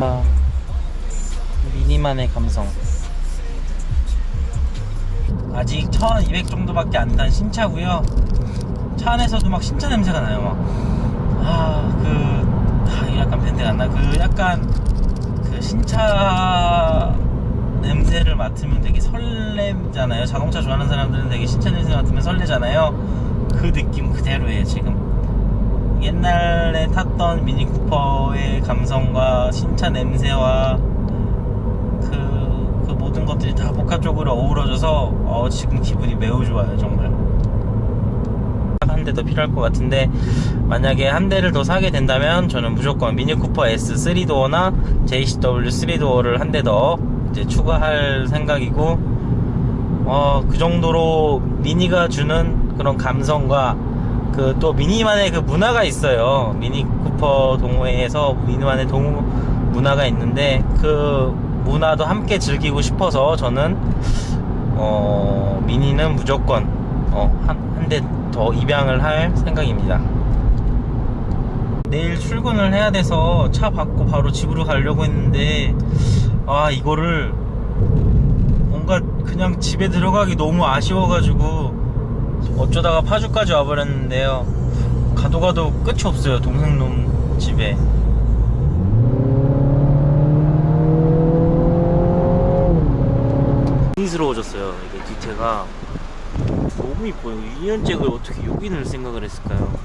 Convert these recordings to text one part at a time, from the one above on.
아, 미니만의 감성. 아직 1200 정도밖에 안단 신차고요. 차 안에서도 막 신차 냄새가 나요. 막. 아, 그, 아, 약간 밴드가 안 나. 그 약간 그 신차 냄새를 맡으면 되게 설레잖아요. 자동차 좋아하는 사람들은 되게 신차 냄새 맡으면 설레잖아요. 그 느낌 그대로예요, 지금. 옛날에 탔던 미니 쿠퍼의 감성과 신차 냄새와 그, 그 모든 것들이 다 복합적으로 어우러져서 어, 지금 기분이 매우 좋아요 정말 한 대 더 필요할 것 같은데 만약에 한 대를 더 사게 된다면 저는 무조건 미니 쿠퍼 S 3 도어나 JCW 3 도어를 한 대 더 이제 추가할 생각이고 어, 그 정도로 미니가 주는 그런 감성과 그 또 미니만의 그 문화가 있어요. 미니 쿠퍼 동호회에서 미니만의 동호 문화가 있는데 그 문화도 함께 즐기고 싶어서 저는 어 미니는 무조건 어 한 대 더 입양을 할 생각입니다. 내일 출근을 해야 돼서 차 받고 바로 집으로 가려고 했는데 아 이거를 뭔가 그냥 집에 들어가기 너무 아쉬워가지고 어쩌다가 파주까지 와버렸는데요. 가도 가도 끝이 없어요. 동생 놈 집에. 미스러워졌어요. 이게 뒤태가 너무 이뻐요. 2년째를 어떻게 여기 넣을 생각을 했을까요?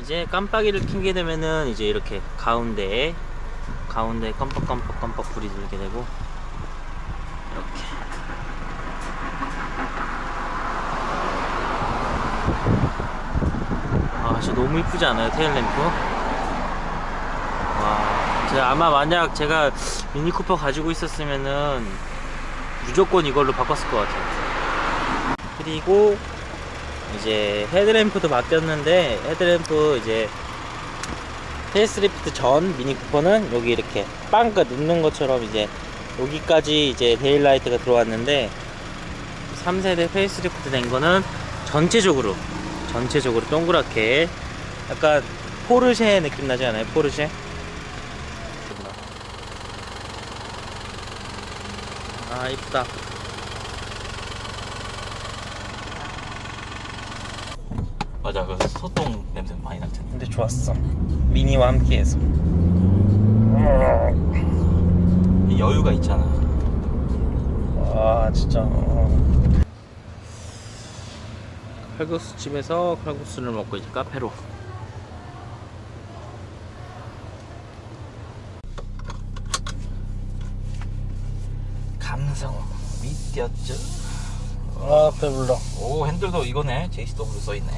이제 깜빡이를 켜게 되면은 이제 이렇게 가운데에 가운데에 깜빡깜빡 깜빡 불이 들게 되고 이렇게 아, 진짜 너무 이쁘지 않아요? 테일램프? 와, 제가 아마 만약 제가 미니쿠퍼 가지고 있었으면은 무조건 이걸로 바꿨을 것 같아요. 그리고 이제 헤드램프도 바뀌었는데 헤드램프 이제 페이스리프트 전 미니 쿠퍼는 여기 이렇게 빵긋 눕는 것처럼 이제 여기까지 이제 데일라이트가 들어왔는데 3세대 페이스리프트 된 거는 전체적으로 전체적으로 동그랗게 약간 포르쉐 느낌 나지 않아요? 포르쉐? 아 이쁘다 맞아 그 소똥 냄새 많이 날 텐데 근데 좋았어. 미니와 함께해서. 이 여유가 있잖아. 와 진짜. 어. 칼국수 집에서 칼국수를 먹고 이제 카페로. 감성 미띄었죠? 아 배불러. 오 핸들도 이거네. JCW 써있네